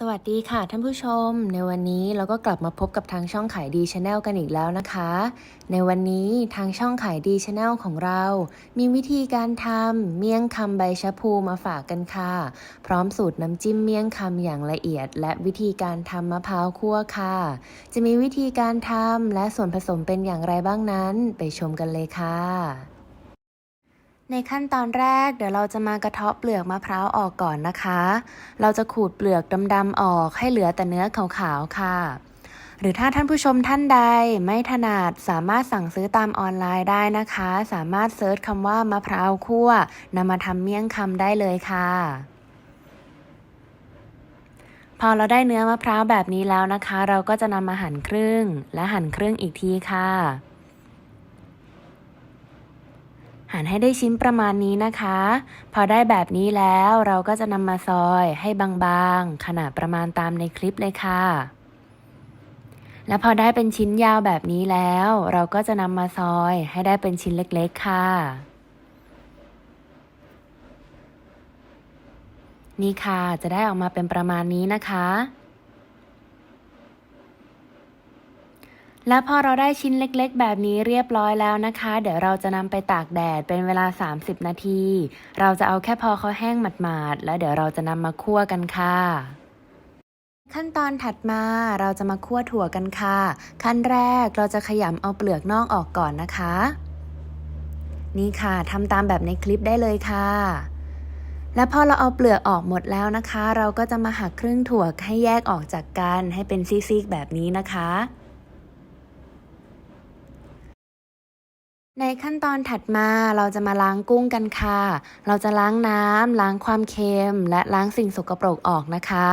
สวัสดีค่ะท่านผู้ชม ในวันนี้เราก็กลับมาพบกับทางช่องขายดีชาแนลกันอีกแล้วนะคะ ในวันนี้ทางช่องขายดีชาแนลของเรา มีวิธีการทำเมี่ยงคำใบชะพูมาฝากกันค่ะ พร้อมสูตรน้ำจิ้มเมี่ยงคำอย่างละเอียด และวิธีการทำมะพร้าวคั่วค่ะ จะมีวิธีการทำและส่วนผสมเป็นอย่างไรบ้างนั้น ไปชมกันเลยค่ะ ในขั้นตอนแรกเดี๋ยวเราจะมากระเทาะเปลือกมะพร้าวออกก่อนนะคะ เราจะขูดเปลือกดำๆออกให้เหลือแต่เนื้อขาวๆค่ะ หรือถ้าท่านผู้ชมท่านใดไม่ถนัดสามารถสั่งซื้อตามออนไลน์ได้นะคะ สามารถเซิร์ชคำว่ามะพร้าวคั่วนำมาทำเมี่ยงคำได้เลยค่ะ พอเราได้เนื้อมะพร้าวแบบนี้แล้วนะคะ เราก็จะนำมาหั่นครึ่งและหั่นครึ่งอีกทีค่ะ หั่นให้ได้ชิ้นประมาณนี้นะคะ พอได้แบบนี้แล้วเราก็จะนำมาซอยให้บางๆ ขนาดประมาณตามในคลิปเลยค่ะ และพอได้เป็นชิ้นยาวแบบนี้แล้ว เราก็จะนำมาซอยให้ได้เป็นชิ้นเล็กๆ ค่ะ นี่ค่ะจะได้ออกมาเป็นประมาณนี้นะคะ และพอเราได้ชิ้นเล็กๆ แบบนี้เรียบร้อยแล้วนะคะ เดี๋ยวเราจะนำไปตากแดดเป็นเวลา 30 นาที เราจะเอาแค่พอเขาแห้งหมาดๆ แล้วเดี๋ยวเราจะนำมาคั่วกันค่ะ ขั้นตอนถัดมาเราจะมาคั่วถั่วกันค่ะ ขั้นแรกเราจะขยำเอาเปลือกนอกออกก่อนนะคะ นี่ค่ะทำตามแบบในคลิปได้เลยค่ะและพอเราเอาเปลือกออกหมดแล้วนะคะ เราก็จะมาหักครึ่งถั่วให้แยกออกจากกันให้เป็นซีกๆแบบนี้นะคะ ในขั้นตอนถัดมาเราจะมาล้างกุ้งกันค่ะ เราจะล้างน้ำล้างความเค็ม และล้างสิ่งสกปรกออกนะคะ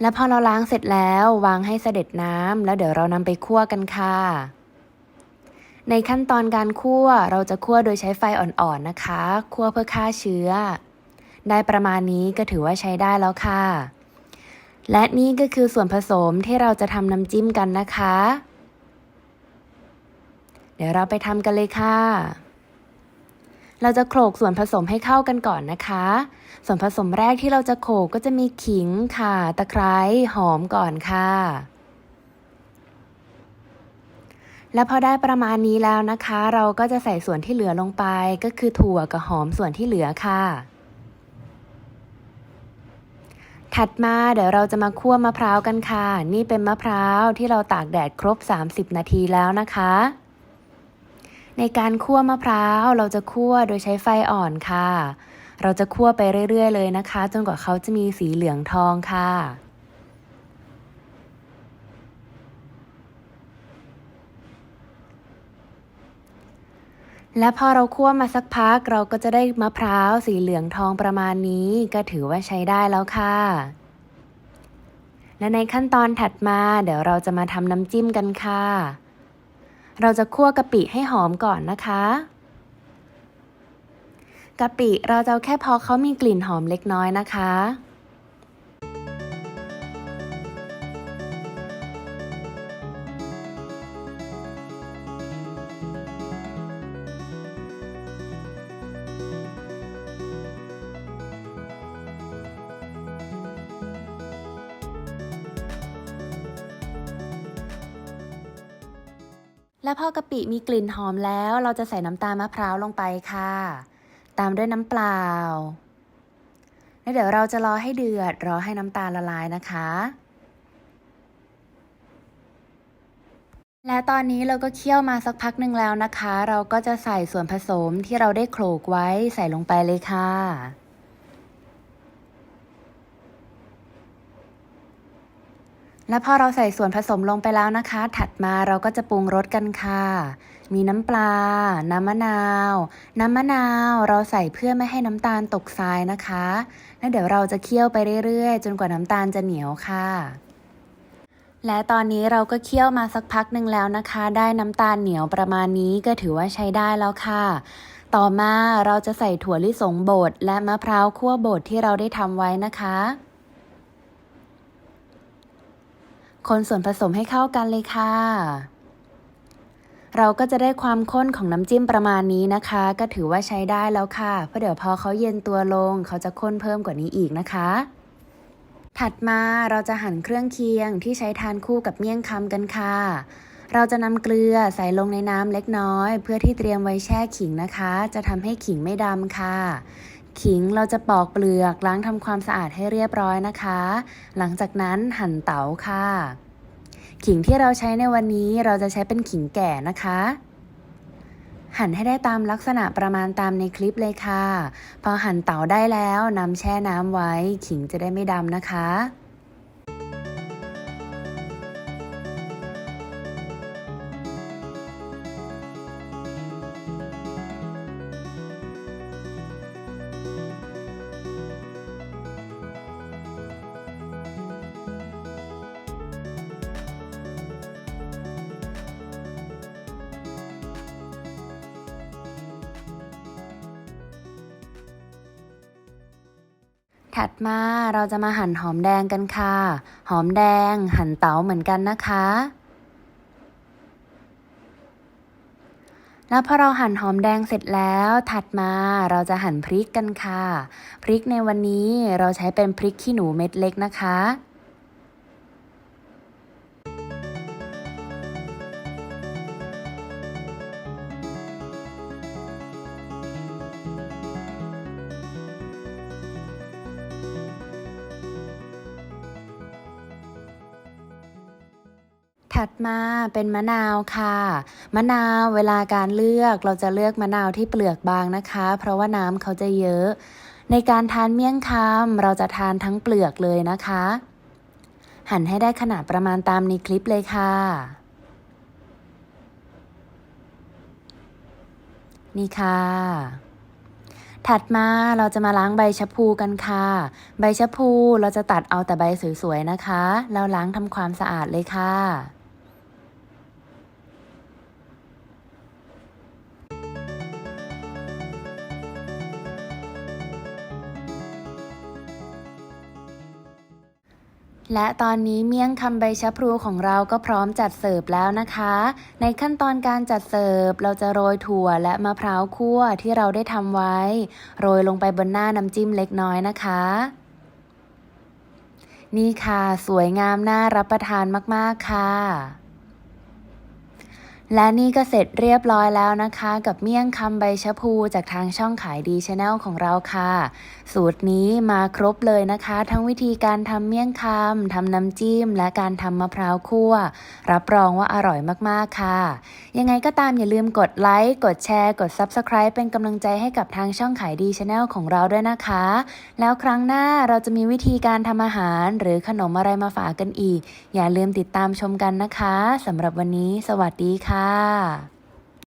และพอเราล้างเสร็จแล้ววางให้เสด็จน้ำแล้วเดี๋ยวเรานำไปคั่วกันค่ะ ในขั้นตอนการคั่วเราจะคั่วโดยใช้ไฟอ่อนๆนะคะ คั่วเพื่อฆ่าเชื้อ ได้ประมาณนี้ก็ถือว่าใช้ได้แล้วค่ะ และนี่ก็คือส่วนผสมที่เราจะทำน้ำจิ้มกันนะคะ ดี๋ยวเราไปทำกันเลยค่ะ เราจะโขลกส่วนผสมให้เข้ากันก่อนนะคะ ส่วนผสมแรกที่เราจะโขลกก็จะมีขิงค่ะ ตะไคร้หอมก่อนค่ะและพอได้ประมาณนี้แล้วนะคะ เราก็จะใส่ส่วนที่เหลือลงไป ก็คือถั่วกับหอมส่วนที่เหลือค่ะ ถัดมาเดี๋ยวเราจะมาคั่วมะพร้าวกันค่ะ นี่เป็นมะพร้าวที่เราตากแดดครบ 30 นาทีแล้วนะคะ ในการคั่วมะพร้าวเราจะคั่วโดยใช้ไฟอ่อนค่ะ เราจะคั่วไปเรื่อย ๆ เลยนะคะ จนกว่าเขาจะมีสีเหลืองทองค่ะและพอเราคั่วมาสักพักเราก็จะได้มะพร้าวสีเหลืองทองประมาณนี้ ก็ถือว่าใช้ได้แล้วค่ะ และในขั้นตอนถัดมาเดี๋ยวเราจะมาทำน้ำจิ้มกันค่ะ เราจะคั่วกะปิให้หอมก่อนนะคะกะปิเราจะแค่พอเขามีกลิ่นหอมเล็กน้อยนะคะ และพอกะปิมีกลิ่นหอมแล้ว เราจะใส่น้ำตาลมะพร้าวลงไปค่ะ ตามด้วยน้ำเปล่าแล้วเดี๋ยวเราจะรอให้เดือด รอให้น้ำตาลละลายนะคะ และตอนนี้เราก็เคี่ยวมาสักพักหนึ่งแล้วนะคะ เราก็จะใส่ส่วนผสมที่เราได้โขลกไว้ใส่ลงไปเลยค่ะ และพอเราใส่ส่วนผสมลงไปแล้วนะคะ ถัดมาเราก็จะปรุงรสกันค่ะ มีน้ำปลา น้ำมะนาว น้ำมะนาว เราใส่เพื่อไม่ให้น้ำตาลตกทรายนะคะ แล้วเดี๋ยวเราจะเคี่ยวไปเรื่อยๆ จนกว่าน้ำตาลจะเหนียวค่ะ และตอนนี้เราก็เคี่ยวมาสักพักหนึ่งแล้วนะคะ ได้น้ำตาลเหนียวประมาณนี้ก็ถือว่าใช้ได้แล้วค่ะต่อมาเราจะใส่ถั่วลิสงบดและมะพร้าวคั่วบดที่เราได้ทำไว้นะคะ คนส่วนผสมให้เข้ากันเลยค่ะ เราก็จะได้ความข้นของน้ำจิ้มประมาณนี้นะคะ ก็ถือว่าใช้ได้แล้วค่ะ เพราะเดี๋ยวพอเขาเย็นตัวลง เขาจะข้นเพิ่มกว่านี้อีกนะคะ ถัดมาเราจะหั่นเครื่องเคียงที่ใช้ทานคู่กับเมี่ยงคำกันค่ะเราจะนำเกลือใส่ลงในน้ำเล็กน้อย เพื่อที่เตรียมไว้แช่ขิงนะคะ จะทำให้ขิงไม่ดำค่ะ ขิงเราจะปอกเปลือกล้างทำความสะอาดให้เรียบร้อยนะคะ หลังจากนั้นหั่นเต๋าค่ะ ขิงที่เราใช้ในวันนี้เราจะใช้เป็นขิงแก่นะคะ หั่นให้ได้ตามลักษณะประมาณตามในคลิปเลยค่ะ พอหั่นเต๋าได้แล้วนำแช่น้ำไว้ ขิงจะได้ไม่ดำนะคะ ถัดมาเราจะมาหั่นหอมแดงกันค่ะ หอมแดงหั่นเต๋าเหมือนกันนะคะ แล้วพอเราหั่นหอมแดงเสร็จแล้ว ถัดมาเราจะหั่นพริกกันค่ะ พริกในวันนี้เราใช้เป็นพริกขี้หนูเม็ดเล็กนะคะ ถัดมาเป็นมะนาวค่ะ มะนาวเวลาการเลือกเราจะเลือกมะนาวที่เปลือกบางนะคะ เพราะว่าน้ำเขาจะเยอะ ในการทานเมี่ยงคำเราจะทานทั้งเปลือกเลยนะคะ หั่นให้ได้ขนาดประมาณตามในคลิปเลยค่ะ นี่ค่ะถัดมาเราจะมาล้างใบชะพูกันค่ะ ใบชะพูเราจะตัดเอาแต่ใบสวยๆนะคะ แล้วล้างทำความสะอาดเลยค่ะ และตอนนี้เมี่ยงคำใบชะพลูของเราก็พร้อมจัดเสิร์ฟแล้วนะคะ ในขั้นตอนการจัดเสิร์ฟเราจะโรยถั่วและมะพร้าวคั่วที่เราได้ทำไว้ โรยลงไปบนหน้าน้ำจิ้มเล็กน้อยนะคะ นี่ค่ะ สวยงามน่ารับประทานมากๆค่ะ และนี่ก็เสร็จเรียบร้อยแล้วนะคะ กับเมี่ยงคำใบชะพูจากทางช่องขายดีชาแนลของเราค่ะ สูตรนี้มาครบเลยนะคะ ทั้งวิธีการทำเมี่ยงคำทำน้ำจิ้ม และการทำมะพร้าวคั่ว รับรองว่าอร่อยมากๆค่ะ ยังไงก็ตามอย่าลืมกดไลค์กดแชร์ กด Subscribe เป็นกำลังใจให้กับทางช่องขายดีชาแนลของเราด้วยนะคะ แล้วครั้งหน้าเราจะมีวิธีการทำอาหาร หรือขนมอะไรมาฝากกันอีก อย่าลืมติดตามชมกันนะคะสำหรับวันนี้ สวัสดีค่ะ啊。